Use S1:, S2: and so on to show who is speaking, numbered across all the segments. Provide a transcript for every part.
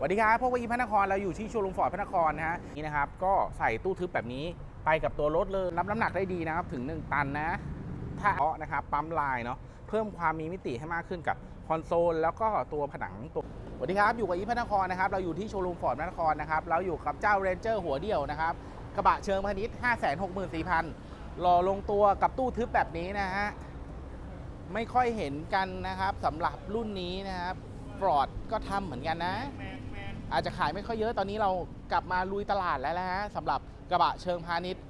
S1: สวัสดีครับพวกวีพระนครเราอยู่ที่โชว์รูมฟอร์ดพระนครนะฮะนี่นะครับก็ใส่ตู้ทึบแบบนี้ไปกับตัวรถเลยรับน้ำหนักได้ดีนะครับถึง 1 ตันนะถ้าเอาะนะครับปั๊มลายเนาะเพิ่มความมีมิติให้มากขึ้นกับคอนโซล แล้วก็ตัวผนังตัวสวัสดีครับ อยู่กับอีพระนครนะครับเราอยู่ที่โชว์รูมฟอร์ดพระนครนะครับเราอยู่กับเจ้าเรนเจอร์หัวเดี่ยวนะครับกระบะเชิงพาณิชย์ 5 6 4 0 0 0รอลงตัวกับตู้ทึบแบบนี้นะฮะไม่ค่อยเห็นกันนะครับสำหรับรุ่นนี้นะครับฟอร์ดก็ทำเหมือนกันนะ อาจจะขายไม่ค่อยเยอะตอนนี้เรากลับมาลุยตลาดแล้วนะฮะสำหรับกระบะเชิงพาณิชย์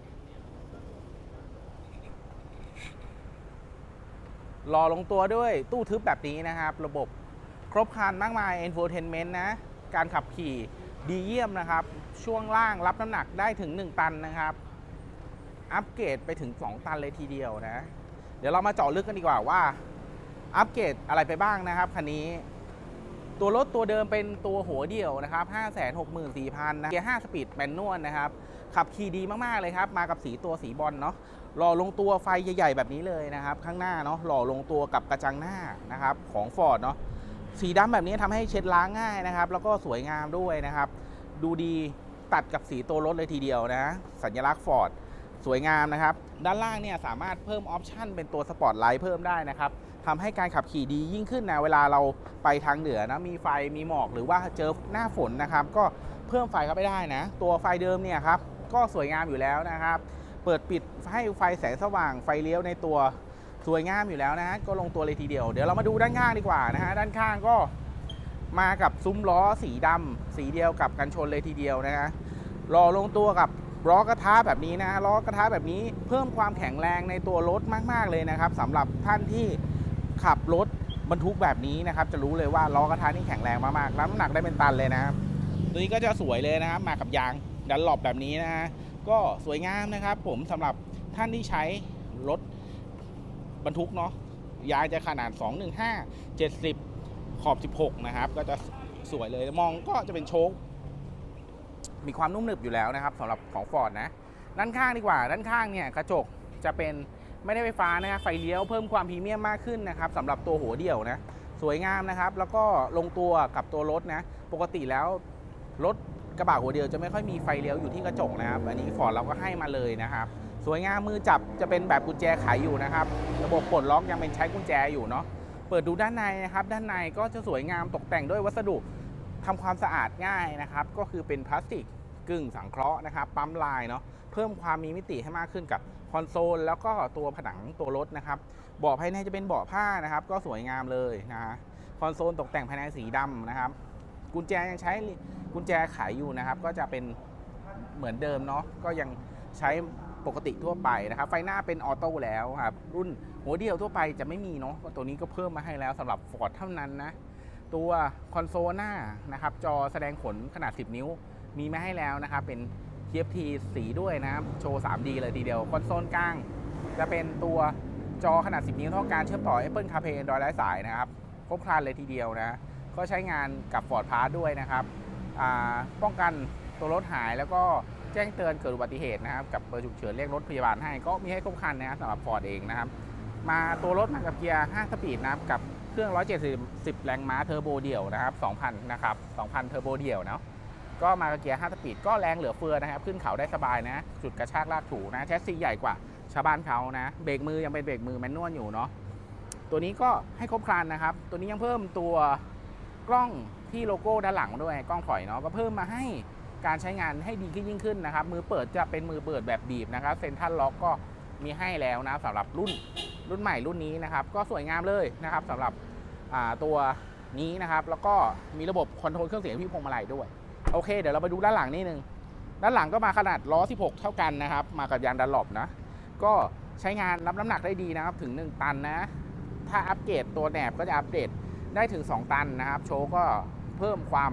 S1: รอลงตัวด้วยตู้ทึบแบบนี้นะครับ ระบบครบครันมากมาย Infotainment นะ การขับขี่ดีเยี่ยมนะครับ ช่วงล่างรับน้ำหนักได้ถึง 1 ตันนะครับ อัปเกรดไปถึง 2 ตันเลยทีเดียวนะ เดี๋ยวเรามาเจาะลึกกันดีกว่าว่า อัปเกรดอะไรไปบ้างนะครับคันนี้ ตัวรถตัวเดิมเป็นตัวหัวเดี่ยวนะครับ 564,000นะเกียร์5สปีดแมนนวลนะครับ ขับขี่ดีมากๆเลยครับ มากับสีตัวสีบอลเนาะหล่อลงตัวไฟใหญ่ๆแบบนี้เลยนะครับ ข้างหน้าเนาะหล่อลงตัวกับกระจังหน้านะครับของ Ford เนาะสีดำแบบนี้ทำให้เช็ดล้างง่ายนะครับ แล้วก็สวยงามด้วยนะครับ ดูดีตัดกับสีตัวรถเลยทีเดียวนะ สัญลักษณ์ Ford สวยงามนะครับ ด้านล่างเนี่ยสามารถเพิ่มออปชันเป็นตัวสปอร์ตไลท์เพิ่มได้นะครับ ทำให้การขับขี่ดียิ่งขึ้นนะเวลาเราไปทางเหนือนะมีไฟมีหมอกหรือว่าเจอหน้าฝนนะครับ ก็เพิ่มไฟเข้าไปได้นะ ตัวไฟเดิมเนี่ยครับก็สวยงามอยู่แล้วนะครับ เปิดปิดให้ไฟแสงสว่างไฟเลี้ยวในตัวสวยงามอยู่แล้วนะฮะก็ลงตัวเลยทีเดียว เดี๋ยวเรามาดูด้านข้างดีกว่านะฮะด้านข้างก็มากับซุ้มล้อสีดำสีเดียวกับกันชนเลยทีเดียวนะฮะรอลงตัวกับล้อกระทะแบบนี้นะล้อกระทะแบบนี้เพิ่มความแข็งแรงในตัวรถมาก ๆ เลยนะครับสำหรับท่านที่ ขับรถบรรทุกแบบนี้นะครับ จะรู้เลยว่าล้อกระทะนี่แข็งแรงมากๆรับน้ำหนักได้เป็นตันเลยนะครับ ตัวนี้ก็จะสวยเลยนะครับ มากับยางดันหลบแบบนี้นะฮะก็สวยงามนะครับ ผมสำหรับท่านที่ใช้รถบรรทุกเนาะยางจะขนาด 215 70 ขอบ 16 นะครับ ก็จะสวยเลยมองก็จะเป็นโชคมีความนุ่มหนึบอยู่แล้วนะครับสำหรับของ Ford นะ ด้านข้างดีกว่า ด้านข้างเนี่ยกระจกจะเป็น ไม่ได้ไฟฟ้านะไฟเลี้ยวเพิ่มความพรีเมียมมากขึ้นนะครับสำหรับตัวหัวเดี่ยวนะสวยงามนะครับ แล้วก็ลงตัวกับตัวรถนะ ปกติแล้วรถกระบะหัวเดียวจะไม่ค่อยมีไฟเลี้ยวอยู่ที่กระจกนะครับ อันนี้ฟอร์ดเราก็ให้มาเลยนะครับ สวยงามมือจับจะเป็นแบบกุญแจไขอยู่นะครับ ระบบปลดล็อกยังเป็นใช้กุญแจอยู่เนาะ เปิดดูด้านในนะครับ ด้านในก็จะสวยงามตกแต่งด้วยวัสดุทำความสะอาดง่ายนะครับ ก็คือเป็นพลาสติก กึ่งสังเคราะห์นะครับปั๊มลายเนาะเพิ่มความมีมิติให้มากขึ้นกับคอนโซลแล้วก็ตัวผนังตัวรถนะครับเบาะภายในจะเป็นเบาะผ้านะครับ ก็สวยงามเลยนะฮะคอนโซลตกแต่งภายในสีดำนะครับ กุญแจยังใช้กุญแจไขอยู่นะครับ ก็จะเป็นเหมือนเดิมเนาะก็ยังใช้ปกติทั่วไปนะครับ ไฟหน้าเป็นออโต้แล้วครับรุ่นหัวเดียวทั่วไปจะไม่มีเนาะตัวนี้ก็เพิ่มมาให้แล้วสำหรับ Ford เท่านั้นนะตัวคอนโซลหน้านะครับจอแสดงผลขนาด 10 นิ้ว มีมาให้แล้วนะครับ เป็น TFT สีด้วยนะครับ โชว์ 3D เลยทีเดียว คอนโซลกลาง จะเป็นตัวจอขนาด 10 นิ้วเท่าการเชื่อมต่อ Apple CarPlay Android ไร้สายนะครับ ครบครันเลยทีเดียวนะ ก็ใช้งานกับ Ford Pass ด้วยนะครับ ป้องกันตัวรถหายแล้วก็แจ้งเตือนเกิดอุบัติเหตุนะครับ กับเบอร์ฉุกเฉินเรียกรถพยาบาลให้ ก็มีให้ครบครันนะครับสำหรับ Ford เองนะครับ มาตัวรถมากับเกียร์ 5 สปีดนะครับกับเครื่อง 170แรงม้าเทอร์โบเดี่ยวนะครับ 2,000 นะครับ 2,000 เทอร์โบเดี่ยวเนาะ ก็มาเกียร์5สปีดก็แรงเหลือเฟือนะครับ ขึ้นเขาได้สบายนะ จุดกระชากลากถูนะแชสซีใหญ่กว่าชาวบ้านเขานะ เบรกมือยังเป็นเบรกมือแมนนวลอยู่เนาะตัวนี้ก็ให้ครบครันนะครับ ตัวนี้ยังเพิ่มตัวกล้องที่โลโก้ด้านหลังด้วยกล้องถอยเนาะก็เพิ่มมาให้การใช้งานให้ดีขึ้นยิ่งขึ้นนะครับ มือเปิดจะเป็นมือเปิดแบบบีบนะครับเซนทรัลล็อกก็มีให้แล้วนะสำหรับรุ่นรุ่นใหม่รุ่นนี้นะครับ ก็สวยงามเลยนะครับสำหรับตัวนี้นะครับ แล้วก็มีระบบคอนโทรลเครื่องเสียงที่พวงมาลัยด้วย โอเค เดี๋ยวเราไปดูด้านหลังนิดนึง ด้านหลังก็มาขนาดล้อ 16 เท่ากันนะครับ มากับยางดันหลบนะ ก็ใช้งานรับน้ำหนักได้ดีนะครับ ถึง 1 ตันนะ ถ้าอัปเกรดตัวแหนบก็จะอัปเดตได้ถึง 2 ตันนะครับ โชคก็เพิ่มความ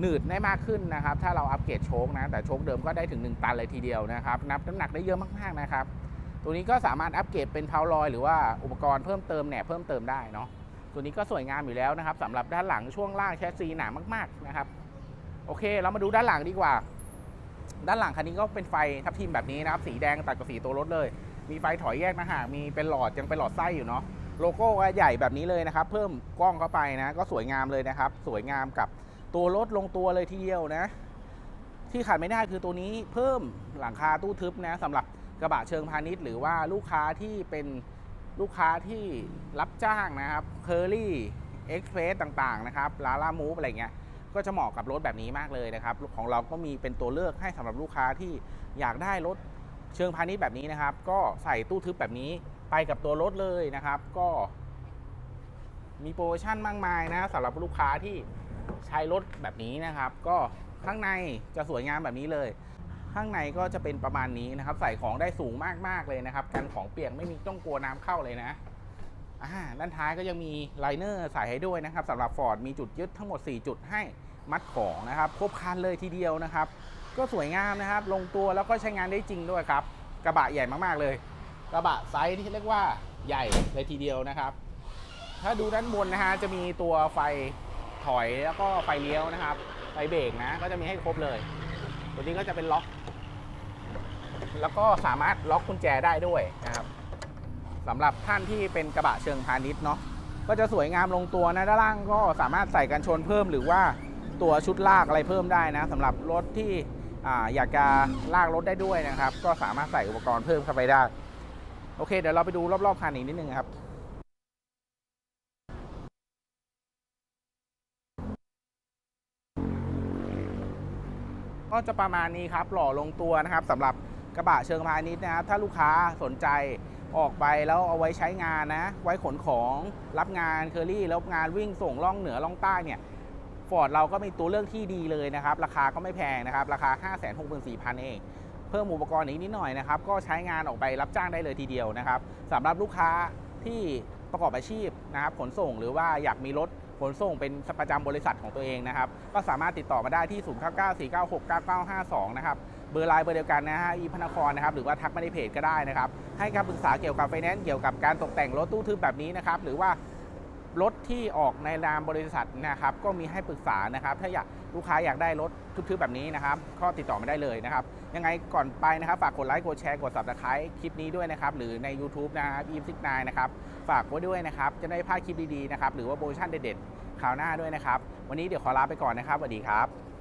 S1: หนืดได้มากขึ้นนะครับ ถ้าเราอัปเกรดโชคนะ แต่โชคเดิมก็ได้ถึง 1 ตันเลยทีเดียวนะครับ นับน้ำหนักได้เยอะมากๆนะครับ ตัวนี้ก็สามารถอัปเกรดเป็นเพาลอย หรือว่าอุปกรณ์เพิ่มเติมแหนบเพิ่มเติมได้เนาะ ตัวนี้ก็สวยงามอยู่แล้วนะครับสำหรับด้านหลังช่วงล่างแชสซีหนามากๆนะครับ โอเค เรามาดูด้านหลังดีกว่า ด้านหลังคันนี้ก็เป็นไฟทับทิมแบบนี้นะครับ สีแดงตัดกับสีตัวรถเลย มีไฟถอยแยกนะฮะมีเป็นหลอดยังเป็นหลอดไส้อยู่เนาะ โลโก้ก็ใหญ่แบบนี้เลยนะครับ เพิ่มกล้องเข้าไปนะ ก็สวยงามเลยนะครับ สวยงามกับตัวรถลงตัวเลยทีเดียวนะ ที่ขาดไม่ได้คือตัวนี้เพิ่มหลังคาตู้ทึบนะสำหรับกระบะเชิงพาณิชย์ หรือว่าลูกค้าที่เป็นลูกค้าที่รับจ้างนะครับเคอรี่เอ็กเพรสต่างๆนะครับลาล่ามูฟอะไรเงี้ย ก็จะเหมาะกับรถแบบนี้มากเลยนะครับ ของเราก็มีเป็นตัวเลือกให้สำหรับลูกค้าที่อยากได้รถเชิงพาณิชย์แบบนี้นะครับ ก็ใส่ตู้ทึบแบบนี้ไปกับตัวรถเลยนะครับ ก็มีโปรโมชั่นมากมายนะสำหรับลูกค้าที่ใช้รถแบบนี้นะครับ ก็ข้างในจะสวยงามแบบนี้เลย ข้างในก็จะเป็นประมาณนี้นะครับ ใส่ของได้สูงมากๆเลยนะครับกันของเปียกไม่มีต้องกลัวน้ำเข้าเลยนะ ด้านท้ายก็ยังมีไลเนอร์ใส่ให้ด้วยนะครับสำหรับ Ford มีจุดยึดทั้งหมด 4 จุดให้มัดของนะครับครบครันเลยทีเดียวนะครับ ก็สวยงามนะครับ ลงตัวแล้วก็ใช้งานได้จริงด้วยครับ กระบะใหญ่มากๆเลย กระบะไซส์ที่เรียกว่าใหญ่เลยทีเดียวนะครับ ถ้าดูด้านบนนะฮะจะมีตัวไฟถอยแล้วก็ไฟเลี้ยวนะครับไฟเบรกนะก็จะมีให้ครบเลย ตัวนี้ก็จะเป็นล็อก แล้วก็สามารถล็อกกุญแจได้ด้วยนะครับ สำหรับท่านที่เป็นกระบะเชิงพาณิชย์เนาะก็จะสวยงามลงตัวนะด้านล่างก็สามารถใส่กันชนเพิ่มหรือว่าตัวชุดลากอะไรเพิ่มได้นะสำหรับรถที่ออยากจะลากรถได้ด้วยนะครับ ก็สามารถใส่อุปกรณ์เพิ่มเข้าไปได้ โอเค เดี๋ยวเราไปดูรอบๆคันอีกนิดนึงครับก็จะประมาณนี้ครับหล่อลงตัวนะครับสำหรับกระบะเชิงพาณิชย์นะครับถ้าลูกค้าสนใจ ออกไปแล้วเอาไว้ใช้งานนะ ไว้ขนของรับงานเคอรี่รับงานวิ่งส่งล่องเหนือล่องใต้เนี่ยฟอร์ดเราก็มีตัวเลือกที่ดีเลยนะครับ ราคาก็ไม่แพงนะครับ ราคา 5 6 4 0 0 0 เอง เพิ่มอุปกรณ์อีกนิดหน่อยนะครับ ก็ใช้งานออกไปรับจ้างได้เลยทีเดียวนะครับสำหรับลูกค้าที่ประกอบอาชีพนะครับขนส่งหรือว่าอยากมีรถขนส่งเป็นประจำบริษัทของตัวเองนะครับ ก็สามารถติดต่อมาได้ที่ 0 9 9 4 9 6 9 9 5 2 นะครับ เบอร์ไลน์เบอร์เดียวกันนะฮะอีพนครนะครับหรือว่าทักมาในเพจก็ได้นะครับให้คำปรึกษาเกี่ยวกับไฟแนนซ์เกี่ยวกับการตกแต่งรถตู้ทึบแบบนี้นะครับหรือว่ารถที่ออกในนามบริษัทนะครับก็มีให้ปรึกษานะครับ ถ้าอยากลูกค้าอยากได้รถทึบๆแบบนี้นะครับก็ติดต่อมาได้เลยนะครับ ยังไงก่อนไปนะครับ ฝากกดไลค์กดแชร์กด subscribe คลิปนี้ด้วยนะครับ หรือใน YouTube นะครับอีฟซิกนนะครับ ฝากไว้ด้วยนะครับ จะได้พลาดคลิปดีๆนะครับ หรือว่าโปรโมชั่นเด็ดๆคราวหน้าด้วยนะครับ วันนี้เดี๋ยวขอลาไปก่อนนะครับสวัสดีครับ